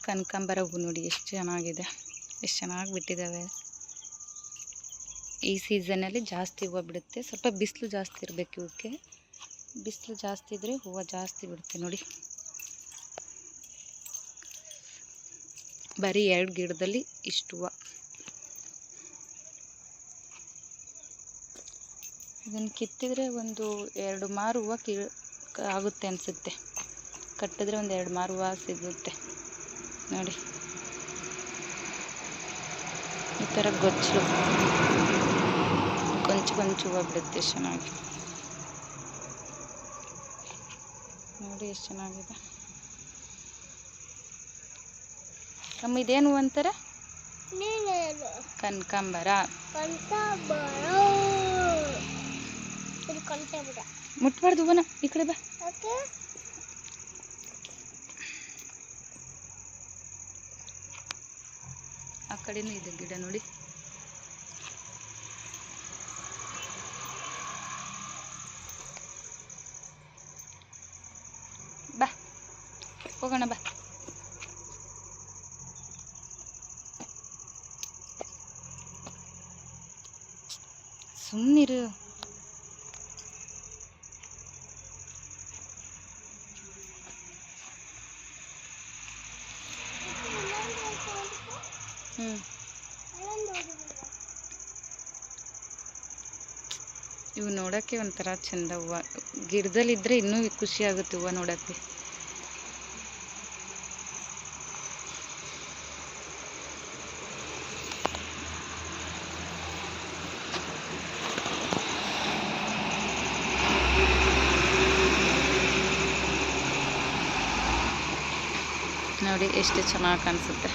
ಕನಕಾಂಬರ ಹೂವು ನೋಡಿ ಎಷ್ಟು ಚೆನ್ನಾಗಿದೆ. ಎಷ್ಟು ಚೆನ್ನಾಗಿ ಬಿಟ್ಟಿದ್ದಾವೆ ಈ ಸೀಸನಲ್ಲಿ ಜಾಸ್ತಿ ಹೂವು ಬಿಡುತ್ತೆ. ಸ್ವಲ್ಪ ಬಿಸಿಲು ಜಾಸ್ತಿ ಇರಬೇಕು ಇವಕ್ಕೆ ಬಿಸಿಲು ಜಾಸ್ತಿ ಇದ್ದರೆ ಹೂವು ಜಾಸ್ತಿ ಬಿಡುತ್ತೆ ನೋಡಿ. ಬರೀ ಎರಡು ಗಿಡದಲ್ಲಿ ಇಷ್ಟು ಹೂವು. ಇದನ್ನು ಕಿತ್ತಿದ್ರೆ ಒಂದು ಎರಡು ಮಾರು ಹೂವು ಕಿ ಆಗುತ್ತೆ ಅನಿಸುತ್ತೆ. ಕಟ್ಟಿದ್ರೆ ಒಂದು ಎರಡು ಮಾರು ಹೂವು ಸಿಗುತ್ತೆ. ನೋಡಿ. ಈ ಥರ ಗೊಚ್ಚಲು ಕೊಂಚ ಕೊಂಚ ಹೂವು ಬಿಡುತ್ತೆ ಚೆನ್ನಾಗಿ. ನೋಡಿ ಎಷ್ಟು ಚೆನ್ನಾಗಿದೆ. ನಮ್ಮ ಇದೇನು ಹೂವು ಅಂತಾರೆ? ಕನಕಾಂಬರ. ಮುಟ್ಬಾರ್ದು ಹೂವನ ಈ ಕಡೆ ಬಾ. ಆ ಕಡೆನೂ ಇದೆ ಗಿಡ ನೋಡಿ. ಬಾ ಹೋಗೋಣ ಬಾ. ಸುಮ್ಮನಿರು ಇವು ನೋಡೋಕ್ಕೆ ಒಂಥರ ಚಂದ ಹೂವು. ಗಿಡದಲ್ಲಿದ್ದರೆ ಇನ್ನೂ ಖುಷಿ ಆಗುತ್ತೆ ಹೂವು ನೋಡೋಕ್ಕೆ. ನೋಡಿ ಎಷ್ಟು ಚೆನ್ನಾಗಿ ಕಾಣಿಸುತ್ತೆ.